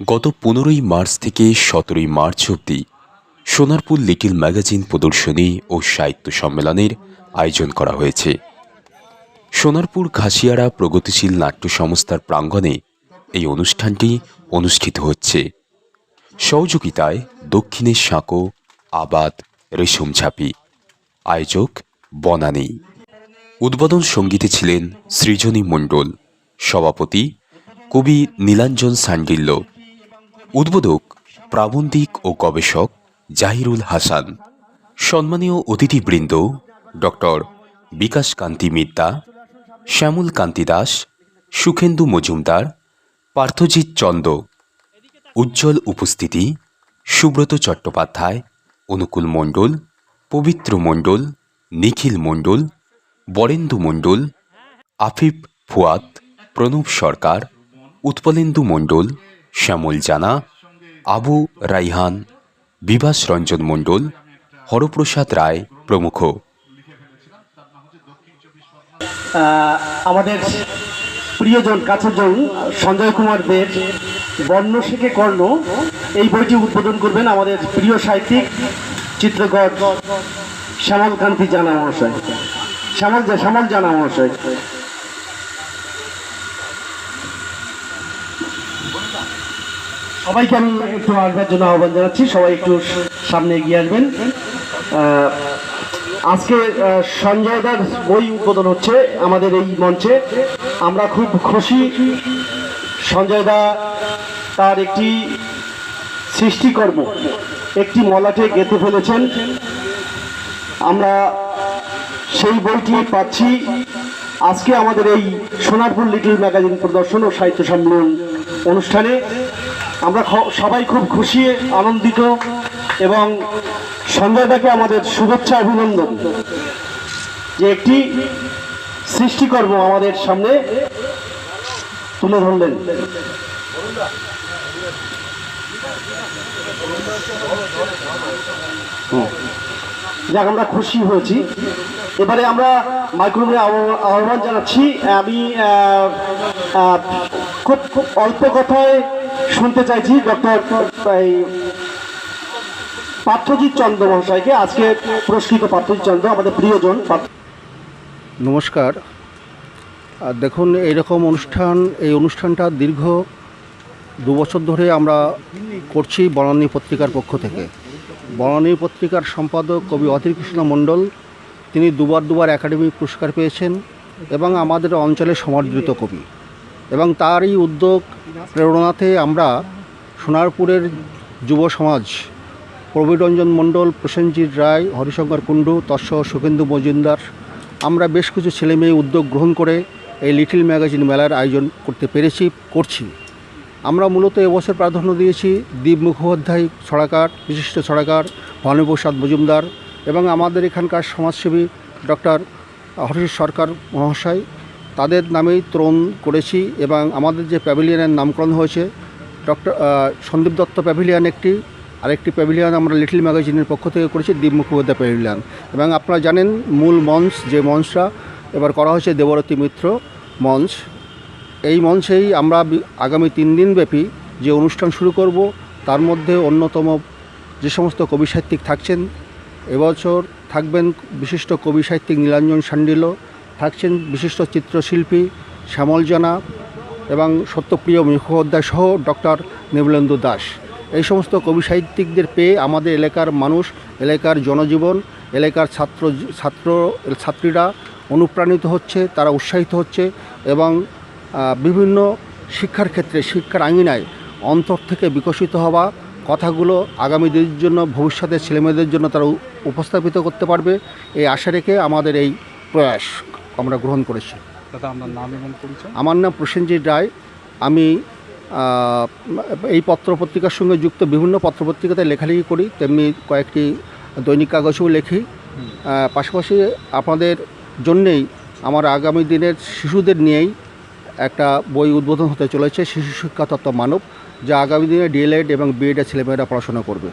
গত পনেরোই মার্চ থেকে সতেরোই মার্চ অবধি সোনারপুর লিটিল ম্যাগাজিন প্রদর্শনী ও সাহিত্য সম্মেলনের আয়োজন করা হয়েছে। সোনারপুর ঘাসিয়ারা প্রগতিশীল নাট্য সংস্থার প্রাঙ্গণে এই অনুষ্ঠানটি অনুষ্ঠিত হচ্ছে। সহযোগিতায় দক্ষিণের সাঁকো, আবাদ রেশমঝাপি আয়োজক বনানী। উদ্বোধন সঙ্গীতে ছিলেন সৃজনী মণ্ডল। সভাপতি কবি নীলাঞ্জন সান্ডিল্য। উদ্বোধক, প্রাবন্ধিক ও গবেষক জাহিরুল হাসান। সম্মানীয় অতিথিবৃন্দ, ডক্টর বিকাশ কান্তি মিদ্যা শ্যামল কান্তি দাস, সুখেন্দু মজুমদার, পার্থজিৎ চন্দ, উজ্জ্বল উপস্থিতি, সুব্রত চট্টোপাধ্যায়, অনুকূল মণ্ডল, পবিত্র মণ্ডল, নিখিল মণ্ডল, বরেন্দু মণ্ডল, আফিফ ফুয়াদ, প্রণব সরকার, উৎপলেন্দু মণ্ডল শ্যামল জানা, আবু রাইহান, বিভাস রঞ্জন মণ্ডল, হরপ্রসাদ রায় প্রমুখ। আমাদের প্রিয়জন কাছের সঞ্জয় কুমার দেব বর্ণ শিখে কর্ণ এই বইটি উদ্বোধন করবেন আমাদের প্রিয় সাহিত্যিক, চিত্রকর শ্যামল কান্তি জানা মহাশয়। শ্যামল শ্যামল জানা মহাশয়। সবাইকে আমি একটু আসবার জন্য আহ্বান জানাচ্ছি। সবাই একটু সামনে এগিয়ে আসবেন। আজকে সঞ্জয় দার বই উদ্বোধন হচ্ছে আমাদের এই মঞ্চে। আমরা খুব খুশি সঞ্জয় দা তার একটি সৃষ্টিকর্ম, একটি মলাটে গেঁথে ফেলেছেন। আমরা সেই বইটি পাচ্ছি। আজকে আমাদের এই সোনারপুর লিটল ম্যাগাজিন প্রদর্শন ও সাহিত্য সম্মেলন অনুষ্ঠানে। আমরা সবাই খুব খুশি, আনন্দিত এবং সঞ্জয়দাকে আমাদের শুভেচ্ছা অভিনন্দন যে একটি সৃষ্টিকর্ম আমাদের সামনে তুলে ধরলেন। যাক, আমরা খুশি হয়েছি। এবারে আমরা মাইক্রোফোনে আহ্বান জানাচ্ছি। আমি খুব খুব অল্প কথায় শুনতে চাইছি ডক্টর পার্থজিৎ চন্দ্র মহাশয়কে। আজকে পুরস্কৃত পার্থজিৎ চন্দ্র, আমাদের প্রিয়জন নমস্কার। দেখুন, এইরকম অনুষ্ঠান, এই অনুষ্ঠানটা দীর্ঘ দু বছর ধরে আমরা করছি বনানী পত্রিকার পক্ষ থেকে। বনানী পত্রিকার সম্পাদক কবি অধীর কৃষ্ণ মণ্ডল, তিনি দুবার দুবার একাডেমি পুরস্কার পেয়েছেন এবং আমাদের অঞ্চলে সমাদৃত কবি। এবং তারই উদ্যোগ প্রেরণাতে আমরা সোনারপুরের যুব সমাজ, প্রবীরঞ্জন মণ্ডল, প্রসেনজিৎ রায়, হরিশঙ্কর কুণ্ডু, তৎসহ সুখেন্দু মজুমদার, আমরা বেশ কিছু ছেলে মেয়ে উদ্যোগ গ্রহণ করে এই লিটিল ম্যাগাজিন মেলার আয়োজন করতে পেরেছি, করছি। আমরা মূলত এবছর প্রাধান্য দিয়েছি দীপ মুখোপাধ্যায় ছড়াকার, বিশিষ্ট ছড়াকার, ভানুপ্রসাদ মজুমদার এবং আমাদের এখানকার সমাজসেবী ডক্টর হরিশ সরকার মহাশয় তাদের নামেই ত্রণ করেছি এবং আমাদের যে প্যাভিলিয়নের নামকরণ হয়েছে, ডক্টর সন্দীপ দত্ত প্যাভিলিয়ন একটি, আরেকটি প্যাভিলিয়ন আমরা লিটল ম্যাগাজিনের পক্ষ থেকে করেছি, দীপ মুখোপাধ্যায় প্যাভিলিয়ন। এবং আপনারা জানেন মূল মঞ্চ, যে মঞ্চটা এবার করা হয়েছে দেবরতী মিত্র মঞ্চ। এই মঞ্চেই আমরা আগামী তিন দিন ব্যাপী যে অনুষ্ঠান শুরু করব, তার মধ্যে অন্যতম যে সমস্ত কবি সাহিত্যিক থাকছেন, এবছর থাকবেন বিশিষ্ট কবি সাহিত্যিক নীলাঞ্জন সান্ডিল থাকছেন বিশিষ্ট চিত্রশিল্পী শ্যামল জানা এবং সত্যপ্রিয় মুখোপাধ্যায় সহ ডক্টর নিবলেন্দু দাস। এই সমস্ত কবি সাহিত্যিকদের পেয়ে আমাদের এলাকার মানুষ, এলাকার জনজীবন, এলাকার ছাত্র ছাত্র, ছাত্রীরা অনুপ্রাণিত হচ্ছে, তারা উৎসাহিত হচ্ছে এবং বিভিন্ন শিক্ষার ক্ষেত্রে, শিক্ষার আঙিনায় অন্তর থেকে বিকশিত হওয়া কথাগুলো আগামী দিনের জন্য, ভবিষ্যতের ছেলেমেয়েদের জন্য তারা উপস্থাপিত করতে পারবে। এই আশা রেখে আমাদের এই প্রয়াস আমরা গ্রহণ করেছি। দাদা আপনার নাম এবং পরিচয়? আমার নাম প্রসেনজিৎ রায়। আমি এই পত্রপত্রিকার সঙ্গে যুক্ত বিভিন্ন পত্রপত্রিকাতে লেখালেখি করি তেমনি কয়েকটি দৈনিক কাগজেও লেখি। পাশাপাশি আপনাদের জন্যেই আমার আগামী দিনের শিশুদের নিয়েই একটা বই উদ্বোধন হতে চলেছে শিশু শিক্ষা তত্ত্ব মানব যা আগামী দিনে ডিএলএড এবং বিএডের ছেলেমেয়েরা পড়াশোনা করবে।